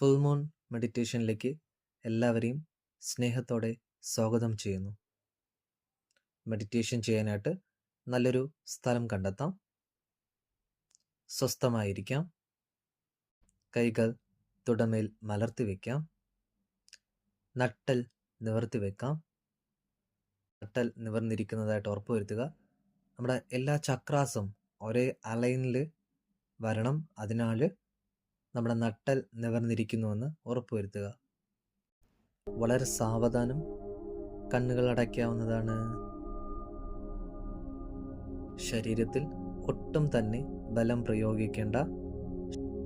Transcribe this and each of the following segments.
Full moon മെഡിറ്റേഷനിലേക്ക് എല്ലാവരെയും സ്നേഹത്തോടെ സ്വാഗതം ചെയ്യുന്നു. മെഡിറ്റേഷൻ ചെയ്യാനായിട്ട് നല്ലൊരു സ്ഥലം കണ്ടെത്താം. സ്വസ്ഥമായിരിക്കാം. കൈകൾ തുടമേൽ മലർത്തി വയ്ക്കാം നട്ടൽ നിവർത്തി വെക്കാം. നട്ടൽ നിവർന്നിരിക്കുന്നതായിട്ട് ഉറപ്പുവരുത്തുക നമ്മുടെ എല്ലാ ചക്രാസും ഒരേ അലൈനിൽ വരണം. അതിനാൽ നമ്മുടെ നട്ടൽ നിവർന്നിരിക്കുന്നുവെന്ന് ഉറപ്പുവരുത്തുക. വളരെ സാവധാനം കണ്ണുകൾ അടയ്ക്കാവുന്നതാണ്. ശരീരത്തിൽ ഒട്ടും തന്നെ ബലം പ്രയോഗിക്കേണ്ട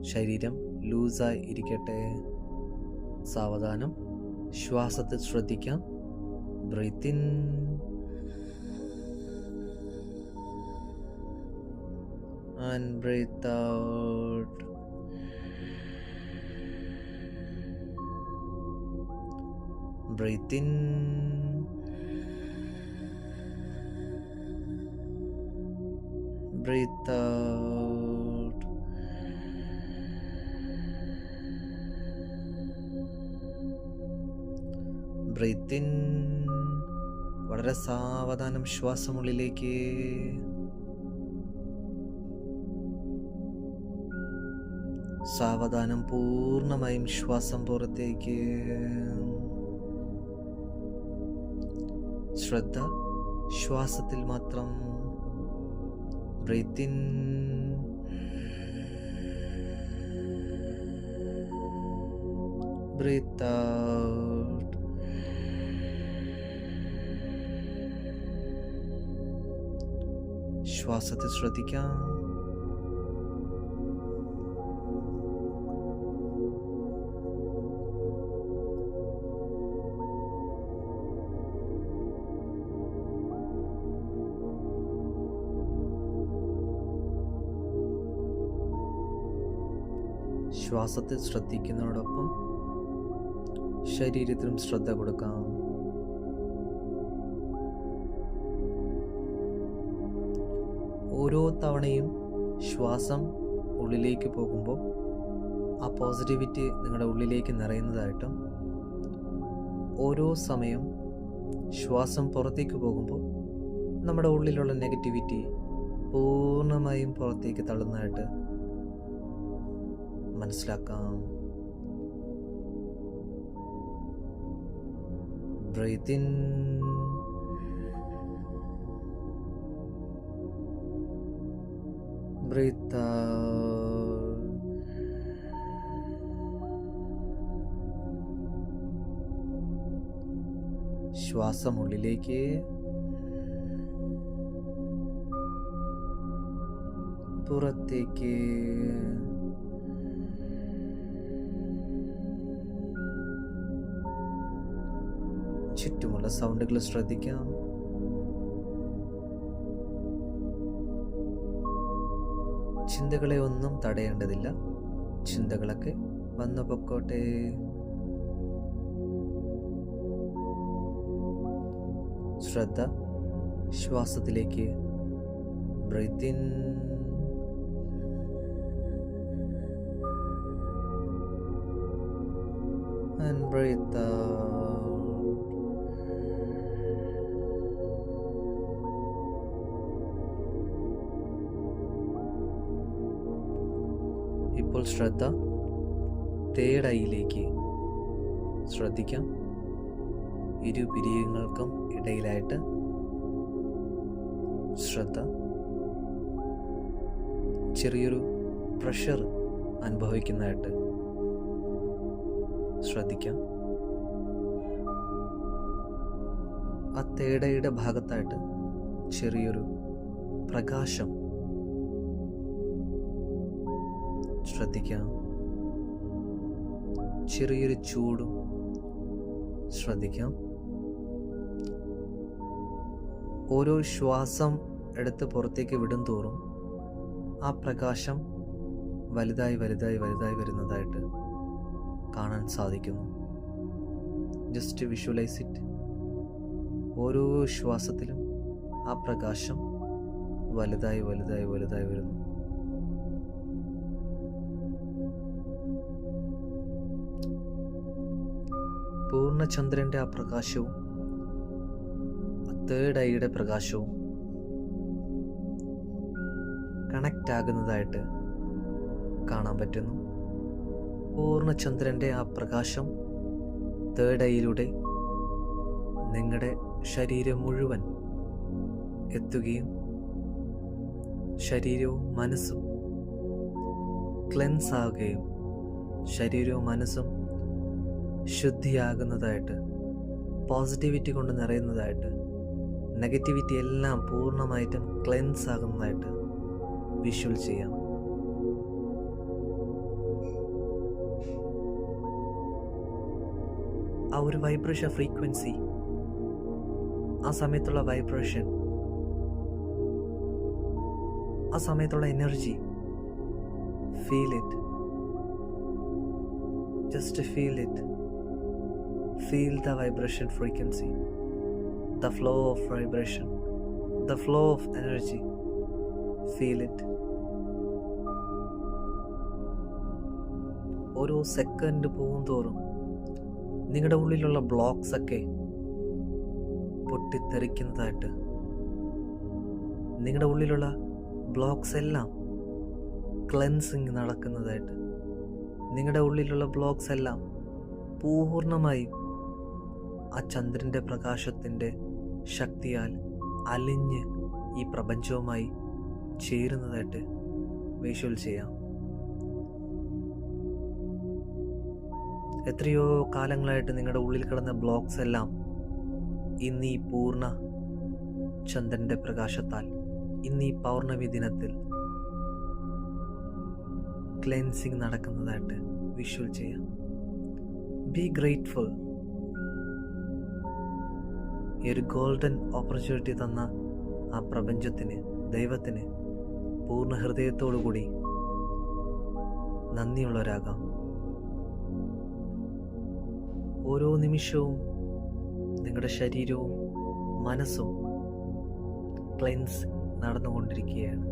ശരീരം ലൂസായി ഇരിക്കട്ടെ. സാവധാനം ശ്വാസത്തിൽ ശ്രദ്ധിക്കാം. Breathing in. Breathe out. Breathe in. Breathe out. Breathe in വളരെ സാവധാനം ശ്വാസമുള്ളിലേക്ക് സാവധാനം പൂർണമായും ശ്വാസം പുറത്തേക്ക് ശ്രദ്ധ ശ്വാസത്തിൽ മാത്രം ബ്രീത്ത് ഇൻ ബ്രീത്ത് ഔട്ട് ശ്വാസത്തിൽ ശ്രദ്ധിക്കാം ശ്വാസത്തിൽ ശ്രദ്ധിക്കുന്നതോടൊപ്പം ശരീരത്തിലും ശ്രദ്ധ കൊടുക്കാം. ഓരോ തവണയും ശ്വാസം ഉള്ളിലേക്ക് പോകുമ്പോൾ ആ പോസിറ്റിവിറ്റി നിങ്ങളുടെ ഉള്ളിലേക്ക് നിറയുന്നതായിട്ടും ഓരോ സമയം ശ്വാസം പുറത്തേക്ക് പോകുമ്പോൾ നമ്മുടെ ഉള്ളിലുള്ള നെഗറ്റിവിറ്റി പൂർണമായും പുറത്തേക്ക് തള്ളുന്നതായിട്ട് മനസ്സിലാക്കാം. ബ്രീത്ത് ഇൻ ബ്രീത്ത് ശ്വാസം ഉള്ളിലേക്ക് പുറത്തേക്ക്. ചുറ്റുമുള്ള സൗണ്ടുകൾ ശ്രദ്ധിക്കാം. ചിന്തകളെ ഒന്നും തടയേണ്ടതില്ല. ചിന്തകളൊക്കെ വന്നു പൊക്കോട്ടെ. ശ്രദ്ധ ശ്വാസത്തിലേക്ക്. Breathe in and breathe out. ശ്രദ്ധ തേർഡ് ഐയിലേക്ക് ശ്രദ്ധിക്കാം. ഇരു പിരിയങ്ങൾക്കും ഇടയിലായിട്ട് ശ്രദ്ധ. ചെറിയൊരു പ്രഷർ അനുഭവിക്കുന്നതായിട്ട് ശ്രദ്ധിക്കാം. ആ തേടയുടെ ഭാഗത്തായിട്ട് ചെറിയൊരു പ്രകാശം ശ്രദ്ധിക്കാം. ചെറിയൊരു ചൂടും ശ്രദ്ധിക്കാം. ഓരോ ശ്വാസം എടുത്ത് പുറത്തേക്ക് വിടും തോറും ആ പ്രകാശം വലുതായി വലുതായി വലുതായി വരുന്നതായിട്ട് കാണാൻ സാധിക്കുന്നു. ജസ്റ്റ് വിഷ്വലൈസ് ഇറ്റ് ഓരോ ശ്വാസത്തിലും ആ പ്രകാശം വലുതായി വലുതായി വലുതായി വരുന്നു. പൂർണചന്ദ്രന്റെ ആ പ്രകാശവും തേർഡ് ഐയുടെ പ്രകാശവും കണക്റ്റ് ആകുന്നതായിട്ട് കാണാൻ പറ്റുന്നു. പൂർണചന്ദ്രന്റെ ആ പ്രകാശം തേർഡ് ഐയിലൂടെ നിങ്ങളുടെ ശരീരം മുഴുവൻ എത്തുകയും ശരീരവും മനസ്സും ക്ലെൻസ് ആവുകയും ശരീരവും മനസ്സും ശുദ്ധിയാകുന്നതായിട്ട് പോസിറ്റിവിറ്റി കൊണ്ട് നിറയുന്നതായിട്ട് നെഗറ്റിവിറ്റി എല്ലാം പൂർണമായിട്ടും ക്ലെൻസ് ആകുന്നതായിട്ട് വിഷ്വൽ ചെയ്യാം. ആ ഒരു വൈബ്രേഷൻ ഫ്രീക്വൻസി ആ സമയത്തുള്ള വൈബ്രേഷൻ ആ സമയത്തുള്ള energy feel it just feel it feel the vibration frequency the flow of vibration the flow of energy feel it ഓരോ സെക്കൻഡ് പോകും തോറും നിങ്ങളുടെ ഉള്ളിലുള്ള ബ്ലോക്സ് ഒക്കെ പൊട്ടിത്തെറിക്കുന്നതായിട്ട് നിങ്ങളുടെ ഉള്ളിലുള്ള ബ്ലോക്സ് എല്ലാം ക്ലെൻസിങ് നടക്കുന്നതായിട്ട് നിങ്ങളുടെ ഉള്ളിലുള്ള ബ്ലോക്സ് എല്ലാം പൂർണമായും ആ ചന്ദ്രന്റെ പ്രകാശത്തിന്റെ ശക്തിയാൽ അലിഞ്ഞ് ഈ പ്രപഞ്ചവുമായി ചേരുന്നതായിട്ട് വിഷ്വൽ ചെയ്യാം. എത്രയോ കാലങ്ങളായിട്ട് നിങ്ങളുടെ ഉള്ളിൽ കിടന്ന ബ്ലോക്സ് എല്ലാം ഇന്ന് ഈ പൂർണ ചന്ദ്രന്റെ പ്രകാശത്താൽ ഇന്ന് ഈ പൗർണമി ദിനത്തിൽ ക്ലെൻസിങ് നടക്കുന്നതായിട്ട് വിഷ്വൽ ചെയ്യാം. ബി ഗ്രേറ്റ്ഫുൾ ഈ ഒരു ഗോൾഡൻ ഓപ്പർച്യൂണിറ്റി തന്ന ആ പ്രപഞ്ചത്തിന് ദൈവത്തിന് പൂർണ ഹൃദയത്തോടു കൂടി നന്ദിയുള്ളവരാകാം. ഓരോ നിമിഷവും നിങ്ങളുടെ ശരീരവും മനസ്സും ക്ലെൻസ് നടന്നുകൊണ്ടിരിക്കുകയാണ്.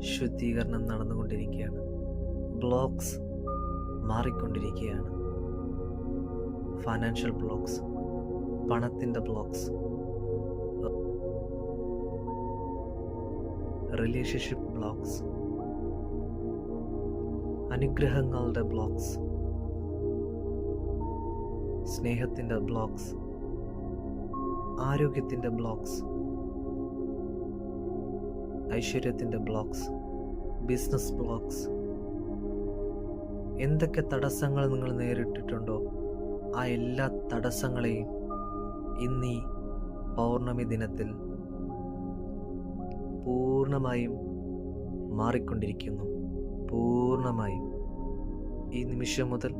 ശുദ്ധീകരണം നടന്നുകൊണ്ടിരിക്കുകയാണ്. ബ്ലോക്സ് മാറിക്കൊണ്ടിരിക്കുകയാണ്. ഫൈനാൻഷ്യൽ ബ്ലോക്സ് പണത്തിന്റെ ബ്ലോക്സ്. Relationship blocks. അനുഗ്രഹങ്ങളുടെ ബ്ലോക്സ്. സ്നേഹത്തിന്റെ ബ്ലോക്സ്. ആരോഗ്യത്തിന്റെ ബ്ലോക്സ്. ഐശ്വര്യത്തിന്റെ ബ്ലോക്സ്. Business blocks. എന്തൊക്കെ തടസ്സങ്ങൾ നിങ്ങൾ നേരിട്ടിട്ടുണ്ടോ? ആ എല്ലാ തടസ്സങ്ങളെയും ഇന്നീ പൗർണമി ദിനത്തിൽ പൂർണമായും മാറിക്കൊണ്ടിരിക്കുന്നു. പൂർണമായും ഈ നിമിഷം മുതൽ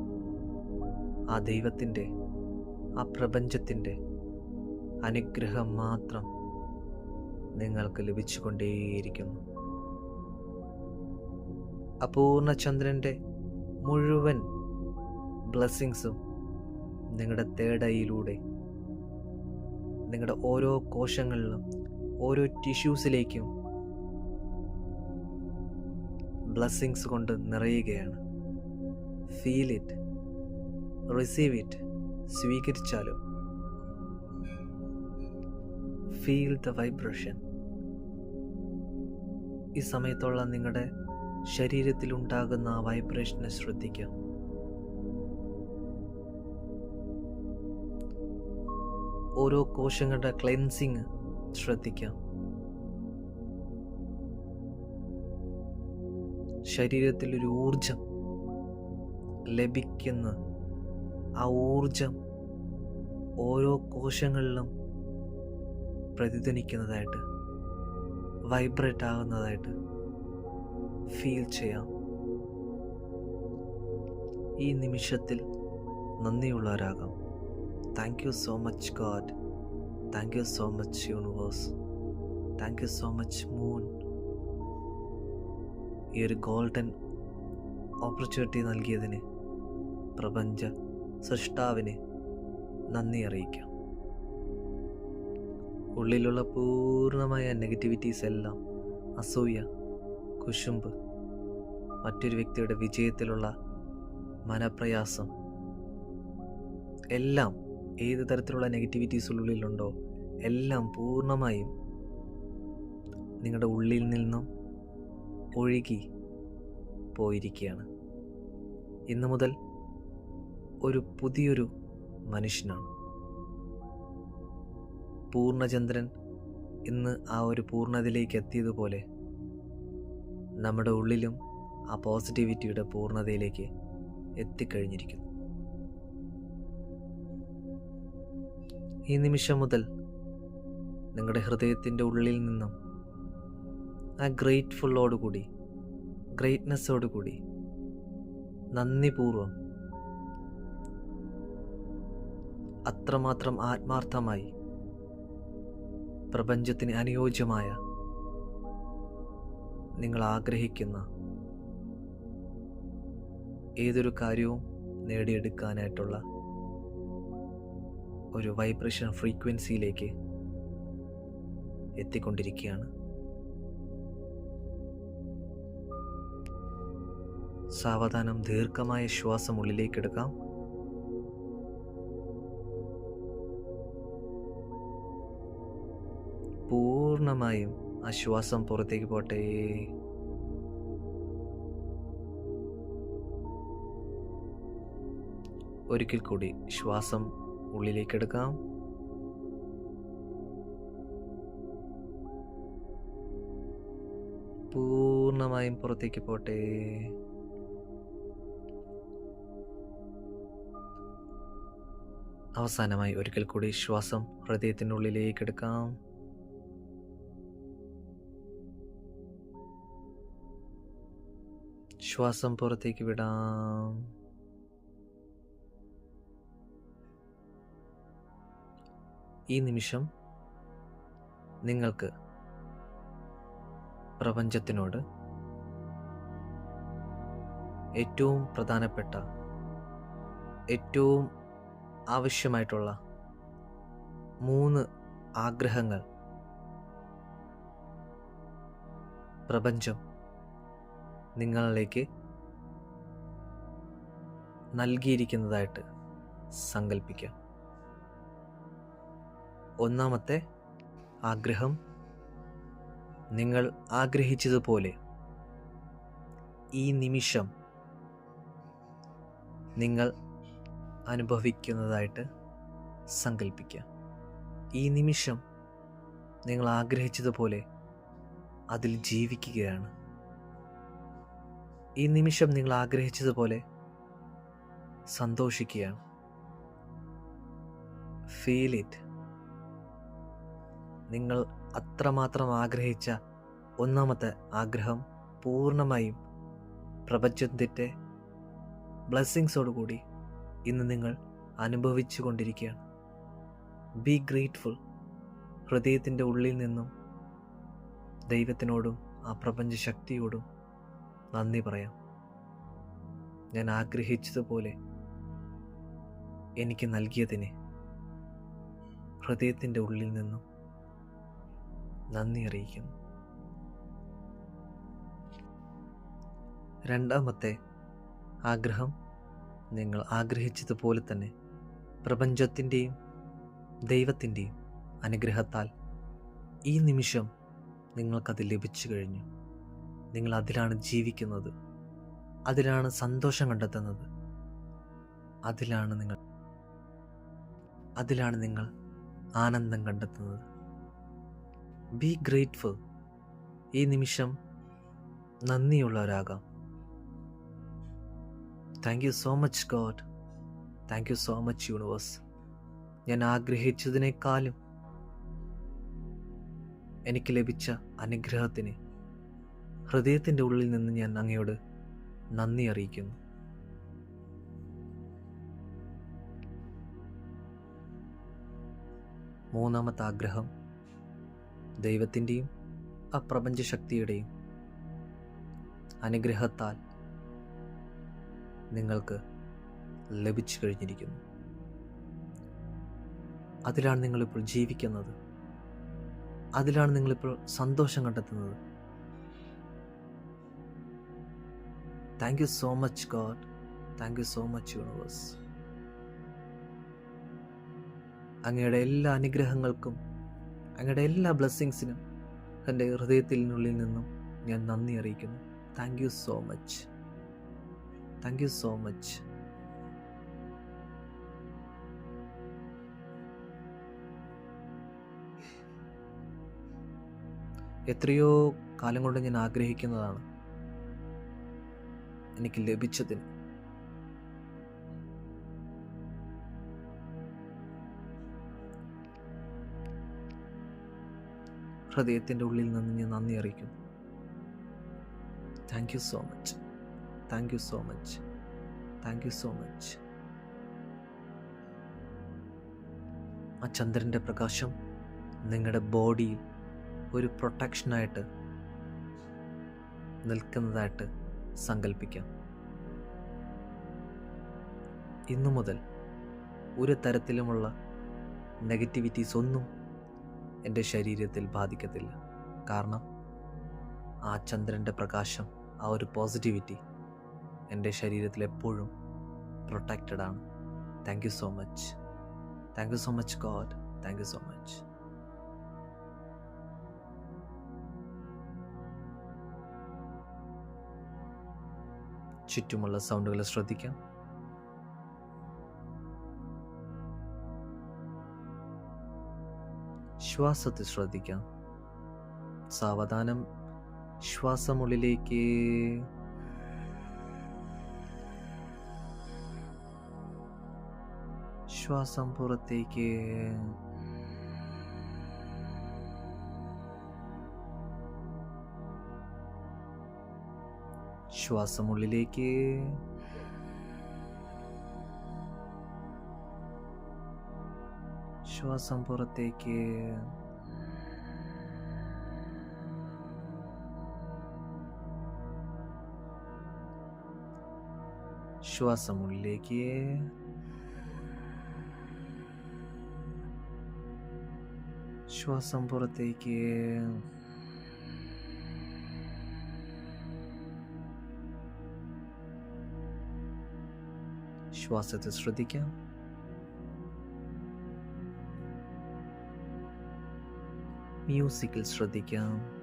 ആ ദൈവത്തിന്റെ ആ പ്രപഞ്ചത്തിന്റെ അനുഗ്രഹം മാത്രം നിങ്ങൾക്ക് ലഭിച്ചുകൊണ്ടേയിരിക്കുന്നു. അപൂർണ ചന്ദ്രന്റെ മുഴുവൻ ബ്ലെസ്സിങ്സും നിങ്ങളുടെ തേടയിലൂടെ നിങ്ങളുടെ ഓരോ കോശങ്ങളിലും ഓരോ ടിഷ്യൂസിലേക്കും ബ്ലെസ്സിങ്സ് കൊണ്ട് നിറയുകയാണ്. ഫീൽ ഇറ്റ് റിസീവ് ഇറ്റ് സ്വീകരിച്ചാലും ഫീൽ ദ വൈബ്രേഷൻ ഈ സമയത്തുള്ള നിങ്ങളുടെ ശരീരത്തിലുണ്ടാകുന്ന ആ വൈബ്രേഷനെ ശ്രദ്ധിക്കാം. ഓരോ കോശങ്ങളുടെ ക്ലെൻസിങ് ശ്രദ്ധിക്കാം. ശരീരത്തിൽ ഒരു ഊർജം ലഭിക്കുന്ന ആ ഊർജം ഓരോ കോശങ്ങളിലും പ്രതിധ്വനിക്കുന്നതായിട്ട് വൈബ്രേറ്റ് ആകുന്നതായിട്ട് ഫീൽ ചെയ്യാം. ഈ നിമിഷത്തിൽ നന്ദിയുള്ളവരാകാം. Thank you so much God thank you so much universe thank you so much moon ഈ ഒരു ഗോൾഡൻ ഓപ്പർച്യൂണിറ്റി നൽകിയതിന് പ്രപഞ്ച സൃഷ്ടാവിന് നന്ദി അറിയിക്കാം. ഉള്ളിലുള്ള പൂർണമായ നെഗറ്റിവിറ്റീസ് എല്ലാം അസൂയ കുശുമ്പ് മറ്റൊരു വ്യക്തിയുടെ വിജയത്തിലുള്ള മനപ്രയാസം എല്ലാം ഏത് തരത്തിലുള്ള നെഗറ്റിവിറ്റീസ് ഉള്ളിലുണ്ടോ എല്ലാം പൂർണമായും നിങ്ങളുടെ ഉള്ളിൽ നിന്നും ഒഴുകി പോയിരിക്കുകയാണ്. ഇന്നു മുതൽ ഒരു പുതിയൊരു മനുഷ്യനാണ്. പൂർണചന്ദ്രൻ ഇന്ന് ആ ഒരു പൂർണതയിലേക്ക് എത്തിയതുപോലെ നമ്മുടെ ഉള്ളിലും ആ പോസിറ്റിവിറ്റിയുടെ പൂർണതയിലേക്ക് എത്തിക്കഴിഞ്ഞിരിക്കുന്നു. ഈ നിമിഷം മുതൽ നിങ്ങളുടെ ഹൃദയത്തിന്റെ ഉള്ളിൽ നിന്നും ആ ഗ്രേറ്റ്ഫുള്ളോടുകൂടി ഗ്രേറ്റ്നെസ്സോടുകൂടി നന്ദിപൂർവം അത്രമാത്രം ആത്മാർത്ഥമായി പ്രപഞ്ചത്തിന് അനുയോജ്യമായ നിങ്ങൾ ആഗ്രഹിക്കുന്ന ഏതൊരു കാര്യവും നേടിയെടുക്കാനായിട്ടുള്ള ഒരു വൈബ്രേഷൻ ഫ്രീക്വൻസിയിലേക്ക് എത്തിക്കൊണ്ടിരിക്കുകയാണ്. സാവധാനം ദീർഘമായ ശ്വാസം ഉള്ളിലേക്കെടുക്കാം പൂർണമായും ആ ശ്വാസം പുറത്തേക്ക് പോട്ടെ ഒരിക്കൽ കൂടി ശ്വാസം ഉള്ളിലേക്കെടുക്കാം. പൂർണമായും പുറത്തേക്ക് പോട്ടെ. അവസാനമായി ഒരിക്കൽ കൂടി ശ്വാസം ഹൃദയത്തിനുള്ളിലേക്ക് എടുക്കാം ശ്വാസം പുറത്തേക്ക് വിടാം. ഈ നിമിഷം നിങ്ങൾക്ക് പ്രപഞ്ചത്തിനോട് ഏറ്റവും പ്രധാനപ്പെട്ട ഏറ്റവും ആവശ്യമായിട്ടുള്ള മൂന്ന് ആഗ്രഹങ്ങൾ പ്രപഞ്ചം നിങ്ങളിലേക്ക് നൽകിയിരിക്കുന്നതായിട്ട് സങ്കല്പിക്കാം ഒന്നാമത്തെ ആഗ്രഹം നിങ്ങൾ ആഗ്രഹിച്ചതുപോലെ ഈ നിമിഷം നിങ്ങൾ അനുഭവിക്കുന്നതായിട്ട് സങ്കല്പിക്കുക ഈ നിമിഷം നിങ്ങൾ ആഗ്രഹിച്ചതുപോലെ അതിൽ ജീവിക്കുകയാണ്. ഈ നിമിഷം നിങ്ങൾ ആഗ്രഹിച്ചതുപോലെ സന്തോഷിക്കുകയാണ്. ഫീൽ ഇറ്റ് നിങ്ങൾ അത്രമാത്രം ആഗ്രഹിച്ച ഒന്നാമത്തെ ആഗ്രഹം പൂർണമായും പ്രപഞ്ചത്തിന്റെ ബ്ലെസ്സിങ്സോടുകൂടി ഇന്ന് നിങ്ങൾ അനുഭവിച്ചു കൊണ്ടിരിക്കുകയാണ്. ബി ഗ്രേറ്റ്ഫുൾ ഹൃദയത്തിന്റെ ഉള്ളിൽ നിന്നും ദൈവത്തിനോടും ആ പ്രപഞ്ച ശക്തിയോടും നന്ദി പറയാം. ഞാൻ ആഗ്രഹിച്ചതുപോലെ എനിക്ക് നൽകിയതിന് ഹൃദയത്തിന്റെ ഉള്ളിൽ നിന്നും നന്ദി അറിയിക്കുന്നു. രണ്ടാമത്തെ ആഗ്രഹം നിങ്ങൾ ആഗ്രഹിച്ചതുപോലെ തന്നെ പ്രപഞ്ചത്തിന്റെയും ദൈവത്തിന്റെയും അനുഗ്രഹത്താൽ ഈ നിമിഷം നിങ്ങൾക്കത് ലഭിച്ചു കഴിഞ്ഞു. നിങ്ങൾ അതിലാണ് ജീവിക്കുന്നത്. അതിലാണ് സന്തോഷം കണ്ടെത്തുന്നത്. അതിലാണ് നിങ്ങൾ അതിലാണ് നിങ്ങൾ ആനന്ദം കണ്ടെത്തുന്നത്. ബി ഗ്രേറ്റ്ഫുൾ ഈ നിമിഷം നന്ദിയുള്ളവരാകാം. Thank you so much God thank you so much universe ഞാൻ ആഗ്രഹിച്ചതിനേക്കാളും എനിക്ക് ലഭിച്ച അനുഗ്രഹത്തിന് ഹൃദയത്തിന്റെ ഉള്ളിൽ നിന്ന് ഞാൻ അങ്ങയോട് നന്ദി അറിയിക്കുന്നു. മൂന്നാമത്തെ ആഗ്രഹം ദൈവത്തിന്റെയും അപ്രപഞ്ച ശക്തിയുടെയും അനുഗ്രഹത്താൽ നിങ്ങൾക്ക് ലഭിച്ചു കഴിഞ്ഞിരിക്കുന്നു. അതിലാണ് നിങ്ങളിപ്പോൾ ജീവിക്കുന്നത്. അതിലാണ് നിങ്ങളിപ്പോൾ സന്തോഷം കണ്ടെത്തുന്നത്. Thank you so much God thank you so much universe അങ്ങയുടെ എല്ലാ അനുഗ്രഹങ്ങൾക്കും അങ്ങയുടെ എല്ലാ ബ്ലെസ്സിങ്സിനും എന്റെ ഹൃദയത്തിനുള്ളിൽ നിന്നും ഞാൻ നന്ദി അറിയിക്കുന്നു. Thank you so much thank you so much എത്രയോ കാലം കൊണ്ട് ഞാൻ ആഗ്രഹിക്കുന്നതാണ് എനിക്ക് ലഭിച്ചതിന്. ഹൃദയത്തിന്റെ ഉള്ളിൽ നിന്ന് ഞാൻ നന്ദി അറിയിക്കുന്നു. Thank you so much thank you so much thank you so much ആ ചന്ദ്രന്റെ പ്രകാശം നിങ്ങളുടെ ബോഡി ഒരു പ്രൊട്ടക്ഷനായിട്ട് നിൽക്കുന്നതായിട്ട് സങ്കല്പിക്കാം. ഇന്നു മുതൽ ഒരു തരത്തിലുമുള്ള നെഗറ്റിവിറ്റീസ് ഒന്നും എന്റെ ശരീരത്തിൽ ബാധിക്കത്തില്ല. കാരണം ആ ചന്ദ്രന്റെ പ്രകാശം ആ ഒരു പോസിറ്റിവിറ്റി എന്റെ ശരീരത്തിൽ എപ്പോഴും പ്രൊട്ടക്റ്റഡ് ആണ്. Thank you so much thank you so much God thank you so much ചുറ്റുമുള്ള സൗണ്ടുകൾ ശ്രദ്ധിക്കാം. ശ്വാസത്തെ ശ്രദ്ധിക്കാം. സാവധാനം ശ്വാസമുള്ളിലേക്ക്. ശ്വാസം പുറത്തേക്ക്. ശ്വാസമുള്ളിലേക്ക്. ശ്വാസം പുറത്തേക്ക് ശ്വാസം ഉള്ളിലേക്ക് ശ്വാസം പുറത്തേക്ക് ശ്വാസത്തെ ശ്രദ്ധിക്കാം. മ്യൂസിക്കിൽ ശ്രദ്ധിക്കാം.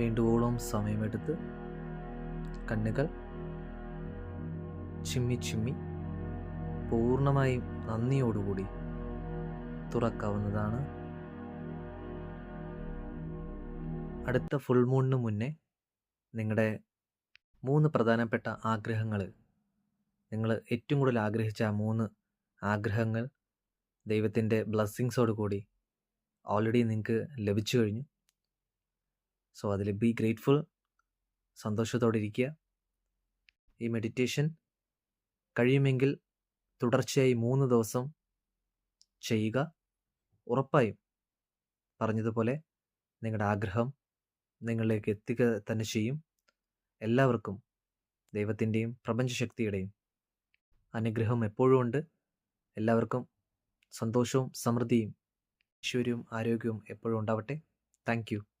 വേണ്ടുവോളം സമയമെടുത്ത് കണ്ണുകൾ ചിമ്മി ചിമ്മി പൂർണമായും നന്ദിയോടുകൂടി തുറക്കാവുന്നതാണ്. അടുത്ത ഫുൾ മൂണിന് മുന്നേ നിങ്ങളുടെ മൂന്ന് പ്രധാനപ്പെട്ട ആഗ്രഹങ്ങൾ നിങ്ങൾ ഏറ്റവും കൂടുതൽ ആഗ്രഹിച്ച ആ മൂന്ന് ആഗ്രഹങ്ങൾ ദൈവത്തിന്റെ ബ്ലസ്സിങ്സോട് കൂടി ഓൾറെഡി നിങ്ങൾക്ക് ലഭിച്ചു കഴിഞ്ഞു. സോ അതിൽ ബി ഗ്രേറ്റ്ഫുൾ സന്തോഷത്തോടെ ഇരിക്കുക. ഈ മെഡിറ്റേഷൻ കഴിയുമെങ്കിൽ തുടർച്ചയായി മൂന്ന് ദിവസം ചെയ്യുക. ഉറപ്പായും പറഞ്ഞതുപോലെ നിങ്ങളുടെ ആഗ്രഹം നിങ്ങളിലേക്ക് എത്തിക്കുക തന്നെ ചെയ്യും. എല്ലാവർക്കും ദൈവത്തിന്റെയും പ്രപഞ്ചശക്തിയുടെയും അനുഗ്രഹം എപ്പോഴും ഉണ്ട്. എല്ലാവർക്കും സന്തോഷവും സമൃദ്ധിയും ഐശ്വര്യവും ആരോഗ്യവും എപ്പോഴും ഉണ്ടാവട്ടെ. താങ്ക്